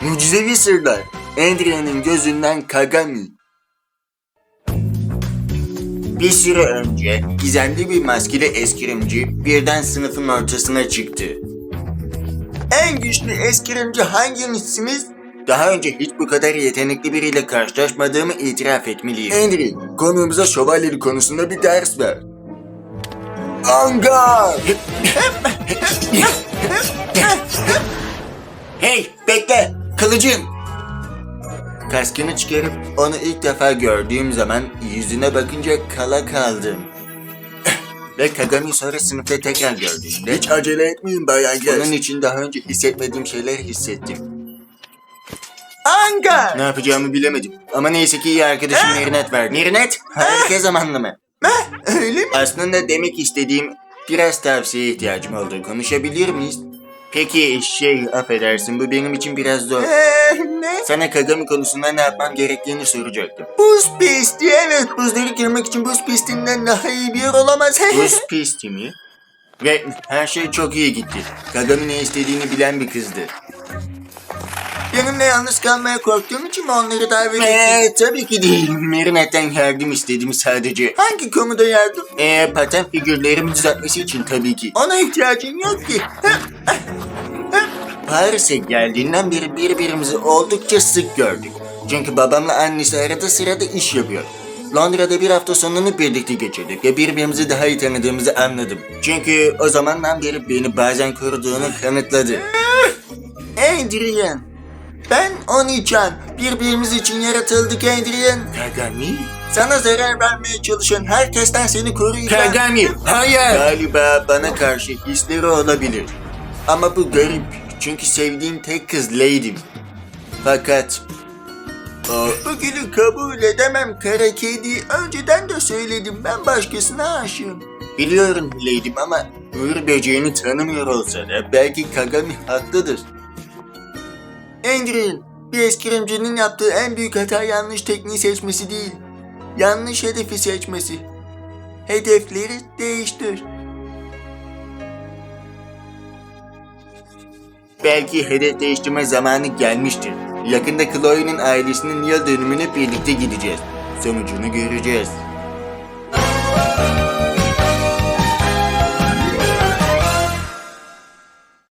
Mucizevi sırlar. Andrea'nın gözünden Kagami. Bir süre önce gizemli bir maskeli eskirimci birden sınıfın ortasına çıktı. En güçlü eskirimci hanginizsiniz? Daha önce hiç bu kadar yetenekli biriyle karşılaşmadığımı itiraf etmeliyim. Henry, konuğumuza şövalyelik konusunda bir ders ver. Angar! Kılıcım! Kaskını çıkarıp onu ilk defa gördüğüm zaman yüzüne bakınca kala kaldım. Ve Kagami sonra sınıfta tekrar gördüğümde... Hiç acele etmeyin Bayan Onun için daha önce hissetmediğim şeyler hissettim. Anga! Ne yapacağımı bilemedim. Ama neyse ki iyi arkadaşım Merinet verdi. Merinet? Harika zamanlı mı? Öyle mi? Aslında demek istediğim biraz tavsiyeye ihtiyacım oldu. Konuşabilir miyiz? Peki şey affedersin bu benim için biraz zor. ne? Sana Kagami konusunda ne yapmam gerektiğini soracaktım. Buz pisti evet. Buzları kırmak için buz pistinden daha iyi bir yer olamaz. buz pisti mi? Ve her şey çok iyi gitti. Kagami ne istediğini bilen bir kızdı. Benimle yalnız kalmaya korktuğum için mi onları davet ettin? Eee tabii ki değil. Merinet'ten yardım istedim sadece. Hangi konuda yardım? Eee patent figürlerimi düzeltmesi için tabii ki. Ona ihtiyacın yok ki. Paris'e geldiğinden beri birbirimizi oldukça sık gördük. Çünkü babamla annesi arada sırada iş yapıyor. Londra'da bir hafta sonunu birlikte geçirdik ve birbirimizi daha iyi tanıdığımızı anladım. Çünkü o zamandan beri beni bazen koruduğunu kanıtladı. Adrian, ben Oni-chan. Birbirimiz için yaratıldık Adrian. Kagami? Sana zarar vermeye çalışan herkesten seni koruyacağım. Kagami, hayır. Galiba bana karşı hisleri olabilir. Ama bu garip. Çünkü sevdiğim tek kız Lady'm. Fakat... O, bu gülü kabul edemem kara kedi. Önceden de söyledim ben başkasına aşığım. Biliyorum Lady'm ama Uğur böceğini tanımıyor olsa da belki Kagami haklıdır. Andrew, bir eskirimcinin yaptığı en büyük hata yanlış tekniği seçmesi değil. Yanlış hedefi seçmesi. Hedefleri değiştir. Belki hedef değiştirme zamanı gelmiştir. Yakında Chloe'nin ailesinin yıl dönümüne birlikte gideceğiz. Sonucunu göreceğiz.